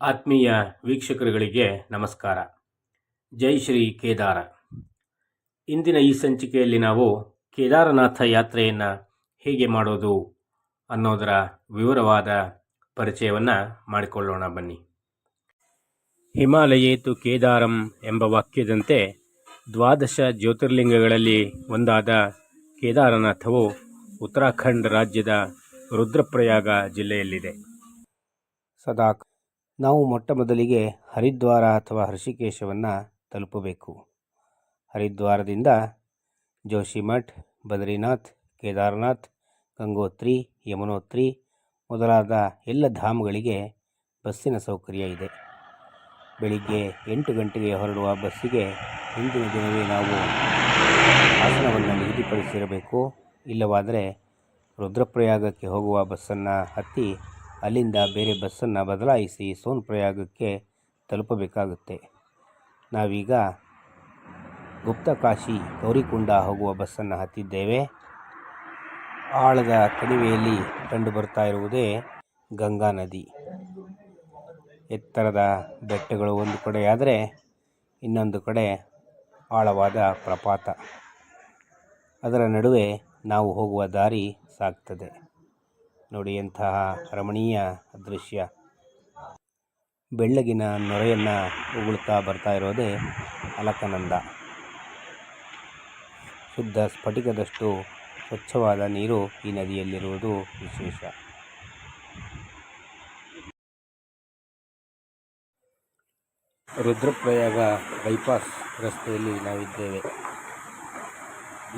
ಆತ್ಮೀಯ ವೀಕ್ಷಕರುಗಳಿಗೆ ನಮಸ್ಕಾರ. ಜೈ ಶ್ರೀ ಕೇದಾರ. ಇಂದಿನ ಈ ಸಂಚಿಕೆಯಲ್ಲಿ ನಾವು ಕೇದಾರನಾಥ ಯಾತ್ರೆಯನ್ನು ಹೇಗೆ ಮಾಡೋದು ಅನ್ನೋದರ ವಿವರವಾದ ಪರಿಚಯವನ್ನು ಮಾಡಿಕೊಳ್ಳೋಣ ಬನ್ನಿ. ಹಿಮಾಲಯೇತು ಕೇದಾರಂ ಎಂಬ ವಾಕ್ಯದಂತೆ ದ್ವಾದಶ ಜ್ಯೋತಿರ್ಲಿಂಗಗಳಲ್ಲಿ ಒಂದಾದ ಕೇದಾರನಾಥವು ಉತ್ತರಾಖಂಡ್ ರಾಜ್ಯದ ರುದ್ರಪ್ರಯಾಗ ಜಿಲ್ಲೆಯಲ್ಲಿದೆ. ಸದಾ ನಾವು ಮೊಟ್ಟ ಮೊದಲಿಗೆ ಹರಿದ್ವಾರ ಅಥವಾ ಹೃಷಿಕೇಶವನ್ನು ತಲುಪಬೇಕು. ಹರಿದ್ವಾರದಿಂದ ಜೋಶಿಮಠ್, ಬದ್ರಿನಾಥ್, ಕೇದಾರನಾಥ್, ಗಂಗೋತ್ರಿ, ಯಮುನೋತ್ರಿ ಮೊದಲಾದ ಎಲ್ಲ ಧಾಮಗಳಿಗೆ ಬಸ್ಸಿನ ಸೌಕರ್ಯ ಇದೆ. ಬೆಳಿಗ್ಗೆ ಎಂಟು ಗಂಟೆಗೆ ಹೊರಡುವ ಬಸ್ಸಿಗೆ ಹಿಂದಿನ ದಿನವೇ ನಾವು ಆಸನವನ್ನು ನಿಗದಿಪಡಿಸಿರಬೇಕು. ಇಲ್ಲವಾದರೆ ರುದ್ರಪ್ರಯಾಗಕ್ಕೆ ಹೋಗುವ ಬಸ್ಸನ್ನು ಹತ್ತಿ ಅಲ್ಲಿಂದ ಬೇರೆ ಬಸ್ಸನ್ನು ಬದಲಾಯಿಸಿ ಸೋನ್ ಪ್ರಯಾಗಕ್ಕೆ ತಲುಪಬೇಕಾಗುತ್ತೆ. ನಾವೀಗ ಗುಪ್ತಕಾಶಿ ಗೌರಿಕುಂಡ ಹೋಗುವ ಬಸ್ಸನ್ನು ಹತ್ತಿದ್ದೇವೆ. ಆಳದ ಕಣಿವೆಯಲ್ಲಿ ಕಂಡು ಬರ್ತಾ ಇರುವುದೇ ಗಂಗಾ ನದಿ. ಎತ್ತರದ ಬೆಟ್ಟಗಳು ಒಂದು ಕಡೆಯಾದರೆ ಇನ್ನೊಂದು ಕಡೆ ಆಳವಾದ ಪ್ರಪಾತ. ಅದರ ನಡುವೆ ನಾವು ಹೋಗುವ ದಾರಿ ಸಾಗ್ತದೆ. ನೋಡಿ ಎಂತಹ ರಮಣೀಯ ದೃಶ್ಯ. ಬೆಳ್ಳಗಿನ ನೊರೆಯನ್ನು ಉಗುಳ್ತಾ ಬರ್ತಾ ಇರೋದೇ ಅಲಕನಂದ. ಶುದ್ಧ ಸ್ಫಟಿಕದಷ್ಟು ಸ್ವಚ್ಛವಾದ ನೀರು ಈ ನದಿಯಲ್ಲಿರುವುದು ವಿಶೇಷ. ರುದ್ರಪ್ರಯಾಗ ಬೈಪಾಸ್ ರಸ್ತೆಯಲ್ಲಿ ನಾವಿದ್ದೇವೆ.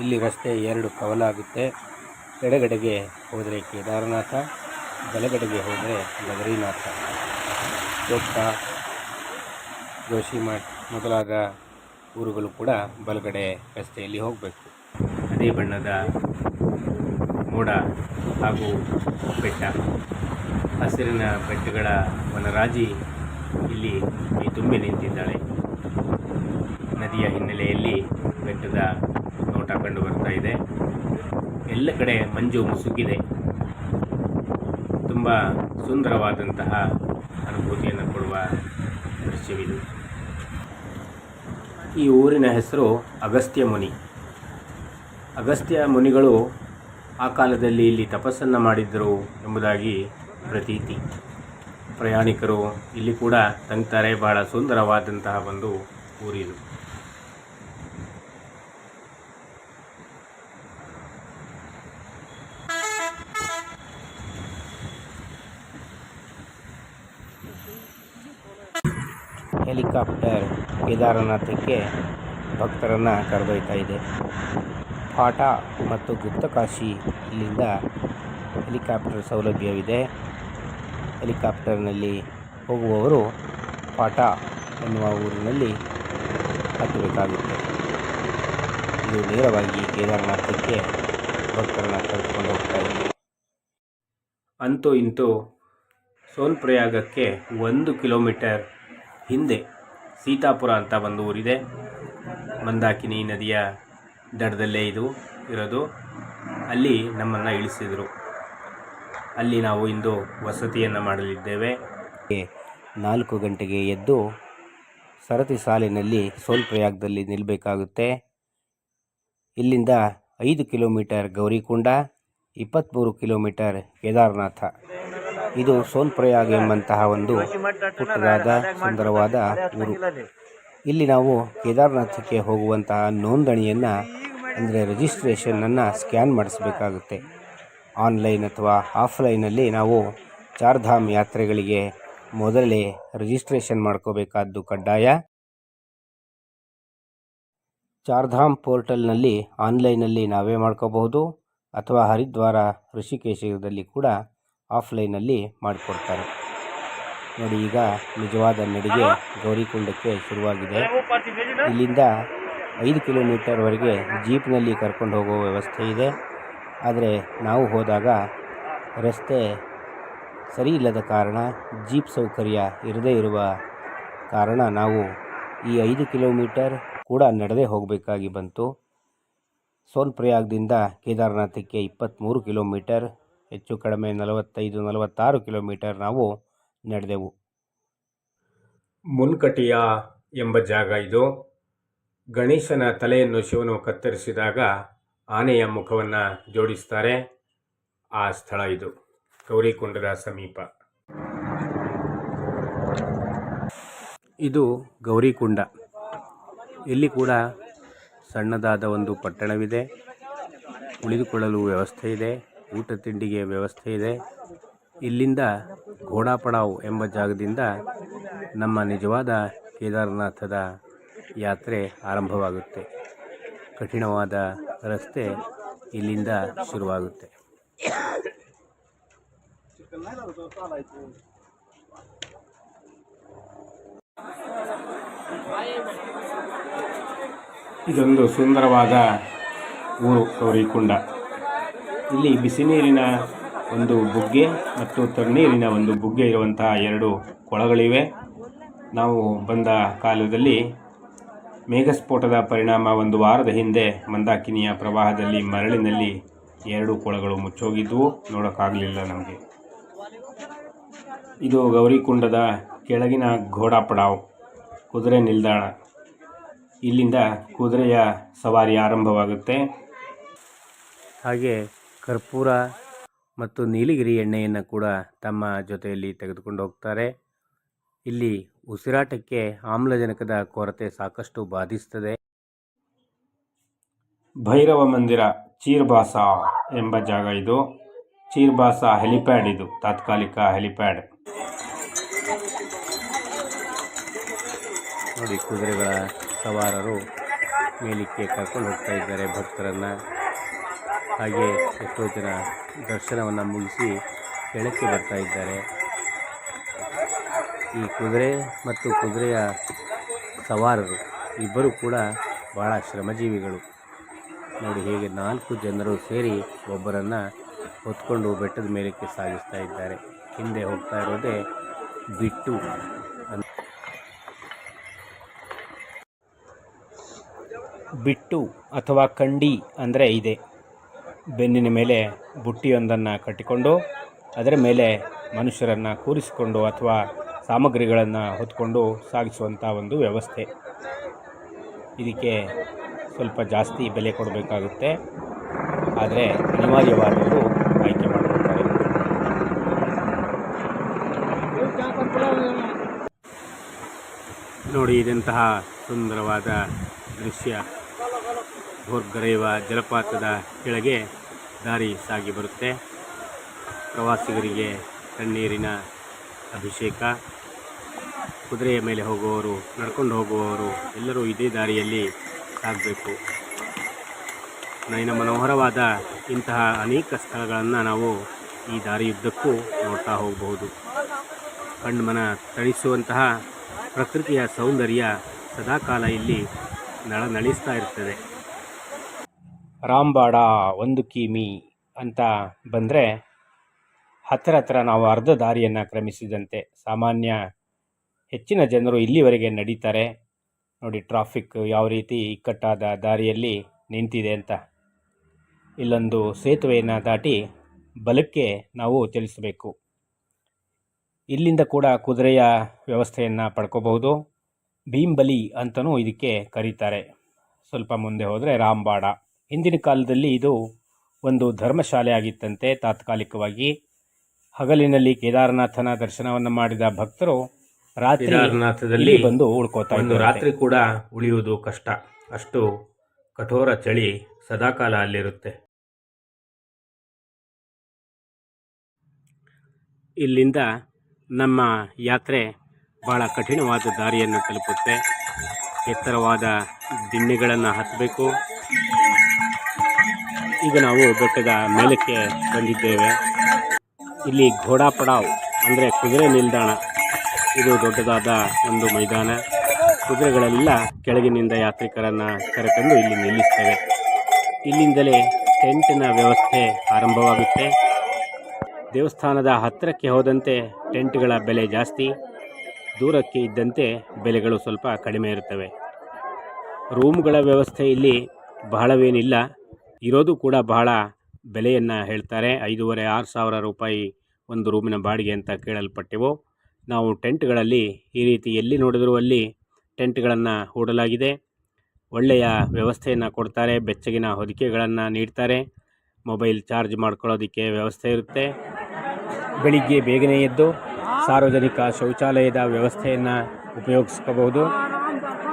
ಇಲ್ಲಿ ರಸ್ತೆ ಎರಡು ಕವಲಾಗುತ್ತೆ. ಎಡಗಡೆಗೆ ಹೋದರೆ ಕೇದಾರನಾಥ, ಬಲಗಡೆಗೆ ಹೋದರೆ ಬದರಿನಾಥ. ಬೆಟ್ಟ ಜೋಶಿಮಠ್ ಮೊದಲಾದ ಊರುಗಳು ಕೂಡ ಬಲಗಡೆ ರಸ್ತೆಯಲ್ಲಿ ಹೋಗಬೇಕು. ಅದೇ ಬಣ್ಣದ ಮೋಡ ಹಾಗೂ ಬೆಟ್ಟ. ಹಸಿರಿನ ಬೆಟ್ಟಗಳ ವನರಾಜಿ ಇಲ್ಲಿ ತುಂಬಿ ನಿಂತಿದ್ದಾಳೆ. ನದಿಯ ಹಿನ್ನೆಲೆಯಲ್ಲಿ ಬೆಟ್ಟದ ನೋಟ ಕಂಡು ಬರ್ತಾ ಇದೆ. ಎಲ್ಲ ಕಡೆ ಮಂಜು ಮುಸುಕಿದೆ. ತುಂಬ ಸುಂದರವಾದಂತಹ ಅನುಭೂತಿಯನ್ನು ಕೊಡುವ ದೃಶ್ಯವಿದು. ಈ ಊರಿನ ಹೆಸರು ಅಗಸ್ತ್ಯ ಮುನಿ. ಅಗಸ್ತ್ಯ ಮುನಿಗಳು ಆ ಕಾಲದಲ್ಲಿ ಇಲ್ಲಿ ತಪಸ್ಸನ್ನು ಮಾಡಿದ್ದರು ಎಂಬುದಾಗಿ ಪ್ರತೀತಿ. ಪ್ರಯಾಣಿಕರು ಇಲ್ಲಿ ಕೂಡ ತಂಗ್ತಾರೆ. ಬಹಳ ಸುಂದರವಾದಂತಹ ಒಂದು ಊರಿದು. ಹೆಲಿಕಾಪ್ಟರ್ ಕೇದಾರನಾಥಕ್ಕೆ ಭಕ್ತರನ್ನು ಕರೆದೊಯ್ತಾ ಇದೆ. ಪಾಟ ಮತ್ತು ಗುಪ್ತಕಾಶಿ ಇಲ್ಲಿಂದ ಹೆಲಿಕಾಪ್ಟರ್ ಸೌಲಭ್ಯವಿದೆ. ಹೆಲಿಕಾಪ್ಟರ್ನಲ್ಲಿ ಹೋಗುವವರು ಪಾಟ ಎನ್ನುವ ಊರಿನಲ್ಲಿ ಹತ್ತಬೇಕಾಗುತ್ತೆ. ಇದು ನೇರವಾಗಿ ಕೇದಾರನಾಥಕ್ಕೆ ಭಕ್ತರನ್ನು ಕರೆದುಕೊಂಡು ಹೋಗ್ತಾ ಇದೆ. ಅಂತೂ ಇಂತೂ ಸೋನ್ಪ್ರಯಾಗಕ್ಕೆ ಒಂದು ಕಿಲೋಮೀಟರ್ ಹಿಂದೆ ಸೀತಾಪುರ ಅಂತ ಒಂದು ಊರಿದೆ. ಮಂದಾಕಿನಿ ನದಿಯ ದಡದಲ್ಲೇ ಇದು ಇರೋದು. ಅಲ್ಲಿ ನಮ್ಮನ್ನು ಇಳಿಸಿದರು. ಅಲ್ಲಿ ನಾವು ಇಂದು ವಸತಿಯನ್ನು ಮಾಡಲಿದ್ದೇವೆ. ನಾಲ್ಕು ಗಂಟೆಗೆ ಎದ್ದು ಸರತಿ ಸಾಲಿನಲ್ಲಿ ಸೋಲ್ಪ್ರಯಾಗದಲ್ಲಿ ನಿಲ್ಲಬೇಕಾಗುತ್ತೆ ಇಲ್ಲಿಂದ ಐದು ಕಿಲೋಮೀಟರ್ ಗೌರಿಕುಂಡ ಇಪ್ಪತ್ತ್ಮೂರು ಕಿಲೋಮೀಟರ್ ಕೇದಾರನಾಥ. ಇದು ಸೋನ್ಪ್ರಯಾಗ್ ಎಂಬಂತಹ ಒಂದು ಪುಟ್ಟದಾದ ಸುಂದರವಾದ ಊರು. ಇಲ್ಲಿ ನಾವು ಕೇದಾರನಾಥಕ್ಕೆ ಹೋಗುವಂತಹ ನೋಂದಣಿಯನ್ನು, ಅಂದರೆ ರಿಜಿಸ್ಟ್ರೇಷನನ್ನು ಸ್ಕ್ಯಾನ್ ಮಾಡಿಸಬೇಕಾಗುತ್ತೆ. ಆನ್ಲೈನ್ ಅಥವಾ ಆಫ್ಲೈನಲ್ಲಿ ನಾವು ಚಾರ್ಧಾಮ್ ಯಾತ್ರೆಗಳಿಗೆ ಮೊದಲೇ ರಿಜಿಸ್ಟ್ರೇಷನ್ ಮಾಡ್ಕೋಬೇಕಾದ್ದು ಕಡ್ಡಾಯ. ಚಾರ್ಧಾಮ್ ಪೋರ್ಟಲ್ನಲ್ಲಿ ಆನ್ಲೈನಲ್ಲಿ ನಾವೇ ಮಾಡ್ಕೋಬಹುದು, ಅಥವಾ ಹರಿದ್ವಾರ ಋಷಿಕೇಶದಲ್ಲಿ ಕೂಡ ಆಫ್ಲೈನಲ್ಲಿ ಮಾಡಿಕೊಡ್ತಾರೆ. ನೋಡಿ, ಈಗ ನಿಜವಾದ ನಡಿಗೆ ಗೌರಿಕುಂಡಕ್ಕೆ ಶುರುವಾಗಿದೆ. ಇಲ್ಲಿಂದ ಐದು ಕಿಲೋಮೀಟರ್ವರೆಗೆ ಜೀಪ್ನಲ್ಲಿ ಕರ್ಕೊಂಡು ಹೋಗುವ ವ್ಯವಸ್ಥೆ ಇದೆ. ಆದರೆ ನಾವು ಹೋದಾಗ ರಸ್ತೆ ಸರಿ ಇಲ್ಲದ ಕಾರಣ ಜೀಪ್ ಸೌಕರ್ಯ ಇರದೇ ಇರುವ ಕಾರಣ ನಾವು ಈ ಐದು ಕಿಲೋಮೀಟರ್ ಕೂಡ ನಡೆದೇ ಹೋಗಬೇಕಾಗಿ ಬಂತು. ಸೋನ್ಪ್ರಯಾಗ್ದಿಂದ ಕೇದಾರನಾಥಕ್ಕೆ ಇಪ್ಪತ್ತ್ಮೂರು ಕಿಲೋಮೀಟರ್ ಹೆಚ್ಚು ಕಡಿಮೆ ನಲವತ್ತೈದು ನಲವತ್ತಾರು ಕಿಲೋಮೀಟರ್ ನಾವು ನಡೆದೆವು. ಮುನ್ಕಟಿಯ ಎಂಬ ಜಾಗ ಇದು. ಗಣೇಶನ ತಲೆಯನ್ನು ಶಿವನು ಕತ್ತರಿಸಿದಾಗ ಆನೆಯ ಮುಖವನ್ನು ಜೋಡಿಸ್ತಾರೆ. ಆ ಸ್ಥಳ ಇದು. ಗೌರಿಕುಂಡದ ಸಮೀಪ. ಇದು ಗೌರಿಕುಂಡ. ಇಲ್ಲಿ ಕೂಡ ಸಣ್ಣದಾದ ಒಂದು ಪಟ್ಟಣವಿದೆ. ಉಳಿದುಕೊಳ್ಳಲು ವ್ಯವಸ್ಥೆ ಇದೆ. ಊಟ ತಿಂಡಿಗೆ ವ್ಯವಸ್ಥೆ ಇದೆ. ಇಲ್ಲಿಂದ ಘೋಡಾಪಡಾವ್ ಎಂಬ ಜಾಗದಿಂದ ನಮ್ಮ ನಿಜವಾದ ಕೇದಾರನಾಥದ ಯಾತ್ರೆ ಆರಂಭವಾಗುತ್ತೆ. ಕಠಿಣವಾದ ರಸ್ತೆ ಇಲ್ಲಿಂದ ಶುರುವಾಗುತ್ತೆ. ಇದೊಂದು ಸುಂದರವಾದ ಊರು ಗೌರಿಕುಂಡ ಇಲ್ಲಿ ಬಿಸಿ ನೀರಿನ ಒಂದು ಬುಗ್ಗೆ ಮತ್ತು ತಣ್ಣೀರಿನ ಒಂದು ಬುಗ್ಗೆ ಇರುವಂತಹ ಎರಡು ಕೊಳಗಳಿವೆ. ನಾವು ಬಂದ ಕಾಲದಲ್ಲಿ ಮೇಘಸ್ಫೋಟದ ಪರಿಣಾಮ ಒಂದು ವಾರದ ಹಿಂದೆ ಮಂದಾಕಿನಿಯ ಪ್ರವಾಹದಲ್ಲಿ ಮರಳಿನಲ್ಲಿ ಎರಡು ಕೊಳಗಳು ಮುಚ್ಚೋಗಿದ್ದವು ನೋಡೋಕ್ಕಾಗಲಿಲ್ಲ ನಮಗೆ. ಇದು ಗೌರಿಕುಂಡದ ಕೆಳಗಿನ ಘೋಡಾಪಡಾವ್, ಕುದುರೆ ನಿಲ್ದಾಣ. ಇಲ್ಲಿಂದ ಕುದುರೆಯ ಸವಾರಿ ಆರಂಭವಾಗುತ್ತೆ. ಹಾಗೆ ಕರ್ಪೂರ ಮತ್ತು ನೀಲಗಿರಿ ಎಣ್ಣೆಯನ್ನು ಕೂಡ ತಮ್ಮ ಜೊತೆಯಲ್ಲಿ ತೆಗೆದುಕೊಂಡು ಹೋಗ್ತಾರೆ. ಇಲ್ಲಿ ಉಸಿರಾಟಕ್ಕೆ ಆಮ್ಲಜನಕದ ಕೊರತೆ ಸಾಕಷ್ಟು ಬಾಧಿಸ್ತದೆ. ಭೈರವ ಮಂದಿರ ಚೀರ್ಬಾಸ ಎಂಬ ಜಾಗ ಇದು. ಚೀರ್ಬಾಸ ಹೆಲಿಪ್ಯಾಡ್ ಇದು ತಾತ್ಕಾಲಿಕ ಹೆಲಿಪ್ಯಾಡ್. ನೋಡಿ ಕುದುರೆಗಳ ಸವಾರರು ಮೇಲಕ್ಕೆ ಕರ್ಕೊಂಡು ಹೋಗ್ತಾ ಇದ್ದಾರೆ ಭಕ್ತರನ್ನು. ಹಾಗೆ ಎಷ್ಟೋ ಜನ ದರ್ಶನವನ್ನು ಮುಗಿಸಿ ಕೆಳಕ್ಕೆ ಬರ್ತಾ ಇದ್ದಾರೆ. ಈ ಕುದುರೆ ಮತ್ತು ಕುದುರೆಯ ಸವಾರರು ಇಬ್ಬರು ಕೂಡ ಭಾಳ ಶ್ರಮಜೀವಿಗಳು. ನೋಡಿ ಹೇಗೆ ನಾಲ್ಕು ಜನರು ಸೇರಿ ಒಬ್ಬರನ್ನು ಹೊತ್ಕೊಂಡು ಬೆಟ್ಟದ ಮೇಲಕ್ಕೆ ಸಾಗಿಸ್ತಾ ಇದ್ದಾರೆ. ಹಿಂದೆ ಹೋಗ್ತಾ ಇರೋದೇ ಬಿಟ್ಟು. ಬಿಟ್ಟು ಅಥವಾ ಕಂಡಿ ಅಂದರೆ ಇದೆ. ಬೆನ್ನಿನ ಮೇಲೆ ಬುಟ್ಟಿಯೊಂದನ್ನು ಕಟ್ಟಿಕೊಂಡು, ಅದರ ಮೇಲೆ ಮನುಷ್ಯರನ್ನು ಕೂರಿಸಿಕೊಂಡು ಅಥವಾ ಸಾಮಗ್ರಿಗಳನ್ನು ಹೊತ್ಕೊಂಡು ಸಾಗಿಸುವಂಥ ಒಂದು ವ್ಯವಸ್ಥೆ. ಇದಕ್ಕೆ ಸ್ವಲ್ಪ ಜಾಸ್ತಿ ಬೆಲೆ ಕೊಡಬೇಕಾಗುತ್ತೆ. ಆದರೆ ಅನಿವಾರ್ಯವಾದವರು ಆಯ್ಕೆ ಮಾಡಿಕೊಳ್ತಾರೆ. ನೋಡಿ, ಇದಂತಹ ಸುಂದರವಾದ ದೃಶ್ಯ. ಭೋರ್ಗರೆಯುವ ಜಲಪಾತದ ಕೆಳಗೆ ದಾರಿ ಸಾಗಿ ಬರುತ್ತೆ. ಪ್ರವಾಸಿಗರಿಗೆ ತಣ್ಣೀರಿನ ಅಭಿಷೇಕ. ಕುದುರೆಯ ಮೇಲೆ ಹೋಗುವವರು, ನಡ್ಕೊಂಡು ಹೋಗುವವರು ಎಲ್ಲರೂ ಇದೇ ದಾರಿಯಲ್ಲಿ ಸಾಗಬೇಕು. ನಯನ ಮನೋಹರವಾದ ಇಂತಹ ಅನೇಕ ಸ್ಥಳಗಳನ್ನು ನಾವು ಈ ದಾರಿಯುದ್ದಕ್ಕೂ ನೋಡ್ತಾ ಹೋಗಬಹುದು. ಕಣ್ಮನ ತಣಿಸುವಂತಹ ಪ್ರಕೃತಿಯ ಸೌಂದರ್ಯ ಸದಾಕಾಲ ಇಲ್ಲಿ ನಳ ನಳಿಸ್ತಾ ಇರ್ತದೆ. ರಾಂಬಾಡ ಒಂದು ಕಿಮಿ ಅಂತ ಬಂದರೆ ಹತ್ತಿರ ಹತ್ತಿರ ನಾವು ಅರ್ಧ ದಾರಿಯನ್ನು ಕ್ರಮಿಸಿದಂತೆ ಸಾಮಾನ್ಯ ಹೆಚ್ಚಿನ ಜನರು ಇಲ್ಲಿವರೆಗೆ ನಡೀತಾರೆ. ನೋಡಿ ಟ್ರಾಫಿಕ್ ಯಾವ ರೀತಿ ಇಕ್ಕಟ್ಟಾದ ದಾರಿಯಲ್ಲಿ ನಿಂತಿದೆ ಅಂತ. ಇಲ್ಲೊಂದು ಸೇತುವೆಯನ್ನು ದಾಟಿ ಬಲಕ್ಕೆ ನಾವು ಚಲಿಸಬೇಕು. ಇಲ್ಲಿಂದ ಕೂಡ ಕುದುರೆಯ ವ್ಯವಸ್ಥೆಯನ್ನು ಪಡ್ಕೋಬಹುದು. ಭೀಂಬಲಿ ಅಂತಲೂ ಇದಕ್ಕೆ ಕರೀತಾರೆ. ಸ್ವಲ್ಪ ಮುಂದೆ ಹೋದರೆ ರಾಂಬಾಡ ಹಿಂದಿನ ಕಾಲದಲ್ಲಿ ಇದು ಒಂದು ಧರ್ಮಶಾಲೆ ಆಗಿತ್ತಂತೆ ತಾತ್ಕಾಲಿಕವಾಗಿ ಹಗಲಿನಲ್ಲಿ ಕೇದಾರನಾಥನ ದರ್ಶನವನ್ನು ಮಾಡಿದ ಭಕ್ತರು ರಾತ್ರಿ ಕೇದಾರನಾಥದಲ್ಲಿ ಬಂದು ಉಳ್ಕೋತಾ ಒಂದು ರಾತ್ರಿ ಕೂಡ ಉಳಿಯುವುದು ಕಷ್ಟ. ಅಷ್ಟು ಕಠೋರ ಚಳಿ ಸದಾಕಾಲ ಅಲ್ಲಿರುತ್ತೆ. ಇಲ್ಲಿಂದ ನಮ್ಮ ಯಾತ್ರೆ ಬಹಳ ಕಠಿಣವಾದ ದಾರಿಯನ್ನು ತಲುಪುತ್ತೆ. ಎತ್ತರವಾದ ದಿಣ್ಣೆಗಳನ್ನು ಹತ್ತಬೇಕು ಈಗ ನಾವು ಬೆಟ್ಟದ ಮೇಲಕ್ಕೆ ಬಂದಿದ್ದೇವೆ. ಇಲ್ಲಿ ಘೋಡಾ ಪಡಾವ್ ಅಂದರೆ ಕುದುರೆ ನಿಲ್ದಾಣ. ಇದು ದೊಡ್ಡದಾದ ಒಂದು ಮೈದಾನ. ಕುದುರೆಗಳೆಲ್ಲ ಕೆಳಗಿನಿಂದ ಯಾತ್ರಿಕರನ್ನು ಕರೆತಂದು ಇಲ್ಲಿ ನಿಲ್ಲಿಸ್ತವೆ. ಇಲ್ಲಿಂದಲೇ ಟೆಂಟಿನ ವ್ಯವಸ್ಥೆ ಆರಂಭವಾಗುತ್ತೆ. ದೇವಸ್ಥಾನದ ಹತ್ತಿರಕ್ಕೆ ಹೋದಂತೆ ಟೆಂಟ್ಗಳ ಬೆಲೆ ಜಾಸ್ತಿ, ದೂರಕ್ಕೆ ಇದ್ದಂತೆ ಬೆಲೆಗಳು ಸ್ವಲ್ಪ ಕಡಿಮೆ ಇರುತ್ತವೆ. ರೂಮ್ಗಳ ವ್ಯವಸ್ಥೆ ಇಲ್ಲಿ ಬಹಳವೇನಿಲ್ಲ. ಇರೋದು ಕೂಡ ಬಹಳ ಬೆಲೆಯನ್ನು ಹೇಳ್ತಾರೆ. ಐದೂವರೆ, ಆರು ಸಾವಿರ ರೂಪಾಯಿ ಒಂದು ರೂಮಿನ ಬಾಡಿಗೆ ಅಂತ ಕೇಳಲ್ಪಟ್ಟೆವು. ನಾವು ಟೆಂಟ್ಗಳಲ್ಲಿ ಈ ರೀತಿ ಎಲ್ಲಿ ನೋಡಿದರೂ ಅಲ್ಲಿ ಟೆಂಟ್ಗಳನ್ನು ಹೂಡಲಾಗಿದೆ. ಒಳ್ಳೆಯ ವ್ಯವಸ್ಥೆಯನ್ನು ಕೊಡ್ತಾರೆ, ಬೆಚ್ಚಗಿನ ಹೊದಿಕೆಗಳನ್ನು ನೀಡ್ತಾರೆ. ಮೊಬೈಲ್ ಚಾರ್ಜ್ ಮಾಡ್ಕೊಳ್ಳೋದಕ್ಕೆ ವ್ಯವಸ್ಥೆ ಇರುತ್ತೆ. ಬೆಳಿಗ್ಗೆ ಬೇಗನೆ ಎದ್ದು ಸಾರ್ವಜನಿಕ ಶೌಚಾಲಯದ ವ್ಯವಸ್ಥೆಯನ್ನು ಉಪಯೋಗಿಸ್ಕೋಬಹುದು.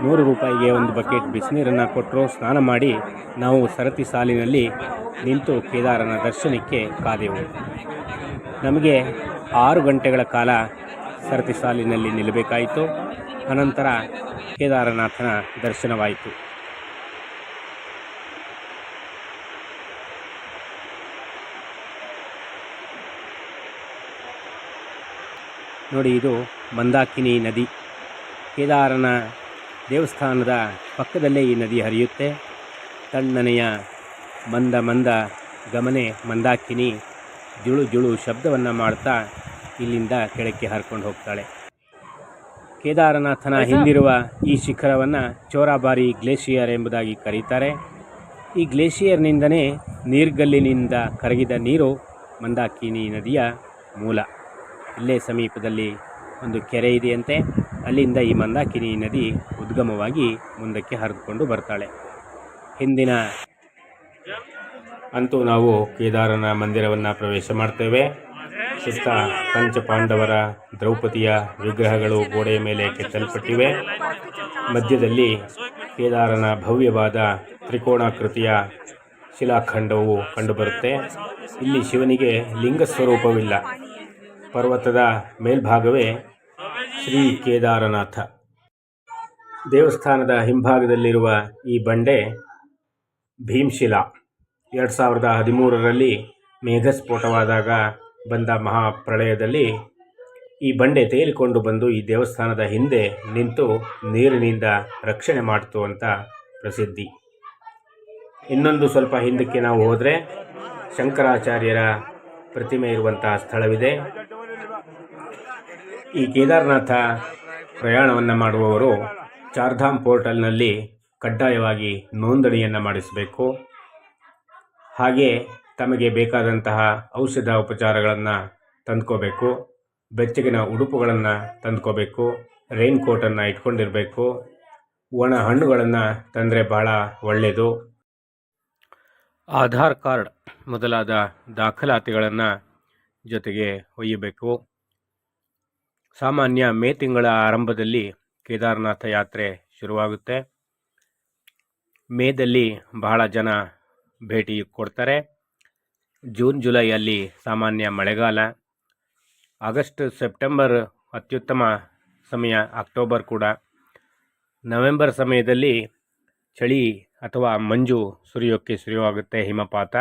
ನೂರು ರೂಪಾಯಿಗೆ ಒಂದು ಬಕೆಟ್ ಬಿಸಿನೀರನ್ನು ಕೊಟ್ಟರು. ಸ್ನಾನ ಮಾಡಿ ನಾವು ಸರತಿ ಸಾಲಿನಲ್ಲಿ ನಿಂತು ಕೇದಾರನ ದರ್ಶನಕ್ಕೆ ಕಾದೆವು. ನಮಗೆ ಆರು ಗಂಟೆಗಳ ಕಾಲ ಸರತಿ ಸಾಲಿನಲ್ಲಿ ನಿಲ್ಲಬೇಕಾಯಿತು. ಅನಂತರ ಕೇದಾರನಾಥನ ದರ್ಶನವಾಯಿತು. ನೋಡಿ, ಇದು ಮಂದಾಕಿನಿ ನದಿ. ಕೇದಾರನ ದೇವಸ್ಥಾನದ ಪಕ್ಕದಲ್ಲೇ ಈ ನದಿ ಹರಿಯುತ್ತೆ. ತಣ್ಣನೆಯ ಮಂದ ಮಂದ ಗಮನೆ ಮಂದಾಕಿನಿ ಜುಳು ಜುಳು ಶಬ್ದವನ್ನು ಮಾಡ್ತಾ ಇಲ್ಲಿಂದ ಕೆಳಕ್ಕೆ ಹರ್ಕೊಂಡು ಹೋಗ್ತಾಳೆ. ಕೇದಾರನಾಥನ ಹಿಂದಿರುವ ಈ ಶಿಖರವನ್ನು ಚೋರಾಬಾರಿ ಗ್ಲೇಷಿಯರ್ ಎಂಬುದಾಗಿ ಕರೀತಾರೆ. ಈ ಗ್ಲೇಷಿಯರ್ನಿಂದನೇ ನೀರ್ಗಲ್ಲಿನಿಂದ ಕರಗಿದ ನೀರು ಮಂದಾಕಿನಿ ನದಿಯ ಮೂಲ. ಇಲ್ಲೇ ಸಮೀಪದಲ್ಲಿ ಒಂದು ಕೆರೆ ಇದೆಯಂತೆ. ಅಲ್ಲಿಂದ ಈ ಮಂದಾಕಿನಿ ನದಿ ಉದ್ಗಮವಾಗಿ ಮುಂದಕ್ಕೆ ಹರಿದುಕೊಂಡು ಬರ್ತಾಳೆ. ಹಿಂದಿನ ಅಂತೂ ನಾವು ಕೇದಾರನ ಮಂದಿರವನ್ನು ಪ್ರವೇಶ ಮಾಡ್ತೇವೆ. ಸುತ್ತ ಪಂಚಪಾಂಡವರ ದ್ರೌಪದಿಯ ವಿಗ್ರಹಗಳು ಗೋಡೆಯ ಮೇಲೆ ಕೆತ್ತಲ್ಪಟ್ಟಿವೆ. ಮಧ್ಯದಲ್ಲಿ ಕೇದಾರನ ಭವ್ಯವಾದ ತ್ರಿಕೋಣಾಕೃತಿಯ ಶಿಲಾಖಂಡವು ಕಂಡುಬರುತ್ತೆ. ಇಲ್ಲಿ ಶಿವನಿಗೆ ಲಿಂಗ ಸ್ವರೂಪವಿಲ್ಲ. ಪರ್ವತದ ಮೇಲ್ಭಾಗವೇ ಶ್ರೀ ಕೇದಾರನಾಥ. ದೇವಸ್ಥಾನದ ಹಿಂಭಾಗದಲ್ಲಿರುವ ಈ ಬಂಡೆ ಭೀಮ್ಶಿಲಾ. ಎರಡು ಸಾವಿರದ ಹದಿಮೂರರಲ್ಲಿ ಮೇಘಸ್ಫೋಟವಾದಾಗ ಬಂದ ಮಹಾಪ್ರಳಯದಲ್ಲಿ ಈ ಬಂಡೆ ತೇಲಿಕೊಂಡು ಬಂದು ಈ ದೇವಸ್ಥಾನದ ಹಿಂದೆ ನಿಂತು ನೀರಿನಿಂದ ರಕ್ಷಣೆ ಮಾಡಿತು ಅಂತ ಪ್ರಸಿದ್ಧಿ. ಇನ್ನೊಂದು ಸ್ವಲ್ಪ ಹಿಂದಕ್ಕೆ ನಾವು ಹೋದರೆ ಶಂಕರಾಚಾರ್ಯರ ಪ್ರತಿಮೆ ಇರುವಂತಹ ಸ್ಥಳವಿದೆ. ಈ ಕೇದಾರನಾಥ ಪ್ರಯಾಣವನ್ನು ಮಾಡುವವರು ಚಾರ್ಧಾಮ್ ಪೋರ್ಟಲ್ನಲ್ಲಿ ಕಡ್ಡಾಯವಾಗಿ ನೋಂದಣಿಯನ್ನು ಮಾಡಿಸಬೇಕು. ಹಾಗೆ ತಮಗೆ ಬೇಕಾದಂತಹ ಔಷಧ ಉಪಚಾರಗಳನ್ನು ತಂದ್ಕೋಬೇಕು. ಬೆಚ್ಚಗಿನ ಉಡುಪುಗಳನ್ನು ತಂದ್ಕೋಬೇಕು. ರೈನ್ ಕೋಟನ್ನು ಇಟ್ಕೊಂಡಿರಬೇಕು. ಒಣ ಹಣ್ಣುಗಳನ್ನು ತಂದರೆ ಬಹಳ ಒಳ್ಳೆಯದು ಆಧಾರ್ ಕಾರ್ಡ್ ಮೊದಲಾದ ದಾಖಲಾತಿಗಳನ್ನು ಜೊತೆಗೆ ಒಯ್ಯಬೇಕು. ಸಾಮಾನ್ಯ ಮೇ ತಿಂಗಳ ಆರಂಭದಲ್ಲಿ ಕೇದಾರನಾಥ ಯಾತ್ರೆ ಶುರುವಾಗುತ್ತೆ. ಮೇದಲ್ಲಿ ಬಹಳ ಜನ ಭೇಟಿ ಕೊಡ್ತಾರೆ. ಜೂನ್, ಜುಲೈಯಲ್ಲಿ ಸಾಮಾನ್ಯ ಮಳೆಗಾಲ. ಆಗಸ್ಟ್, ಸೆಪ್ಟೆಂಬರ್ ಅತ್ಯುತ್ತಮ ಸಮಯ, ಅಕ್ಟೋಬರ್ ಕೂಡ. ನವೆಂಬರ್ ಸಮಯದಲ್ಲಿ ಚಳಿ ಅಥವಾ ಮಂಜು ಸುರಿಯೋಕ್ಕೆ ಸುರಿಯುವಾಗುತ್ತೆ ಹಿಮಪಾತ.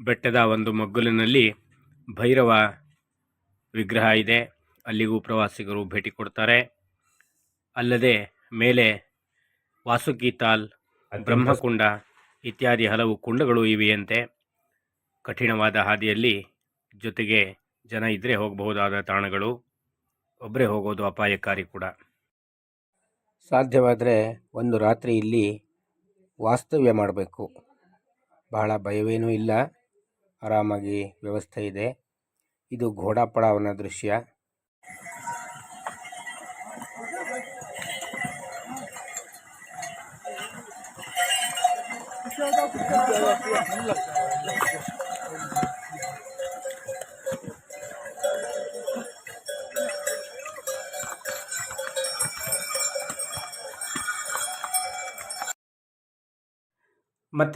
ಬೆಟ್ಟದ ಒಂದು ಮಗ್ಗುಲಿನಲ್ಲಿ ಭೈರವ ವಿಗ್ರಹ ಇದೆ. ಅಲ್ಲಿಗೂ ಪ್ರವಾಸಿಗರು ಭೇಟಿ ಕೊಡ್ತಾರೆ. ಅಲ್ಲದೆ ಮೇಲೆ ವಾಸುಕಿ ತಾಲ್ ಬ್ರಹ್ಮಕುಂಡ ಇತ್ಯಾದಿ ಹಲವು ಕುಂಡಗಳು ಇವೆಯಂತೆ. ಕಠಿಣವಾದ ಹಾದಿಯಲ್ಲಿ ಜೊತೆಗೆ ಜನ ಇದ್ದರೆ ಹೋಗಬಹುದಾದ ತಾಣಗಳು. ಒಬ್ಬರೇ ಹೋಗೋದು ಅಪಾಯಕಾರಿ ಕೂಡ. ಸಾಧ್ಯವಾದರೆ ಒಂದು ರಾತ್ರಿ ಇಲ್ಲಿ ವಾಸ್ತವ್ಯ ಮಾಡಬೇಕು. ಬಹಳ ಭಯವೇನೂ ಇಲ್ಲ. ಆರಾಮಾಗಿ ವ್ಯವಸ್ಥೆ ಇದೆ. ಇದು ಘೋಡಾಪಡಾವನ ದೃಶ್ಯ. ಮತ್ತೆ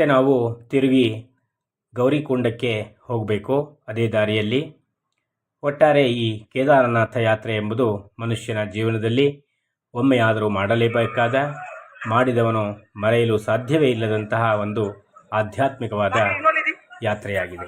ನಾವು ತಿರುಗಿ ಗೌರಿಕುಂಡಕ್ಕೆ ಹೋಗಬೇಕು ಅದೇ ದಾರಿಯಲ್ಲಿ. ಒಟ್ಟಾರೆ ಈ ಕೇದಾರನಾಥ ಯಾತ್ರೆ ಎಂಬುದು ಮನುಷ್ಯನ ಜೀವನದಲ್ಲಿ ಒಮ್ಮೆಯಾದರೂ ಮಾಡಲೇಬೇಕಾದ, ಮಾಡಿದವನು ಮರೆಯಲು ಸಾಧ್ಯವೇ ಇಲ್ಲದಂತಹ ಒಂದು ಆಧ್ಯಾತ್ಮಿಕವಾದ ಯಾತ್ರೆಯಾಗಿದೆ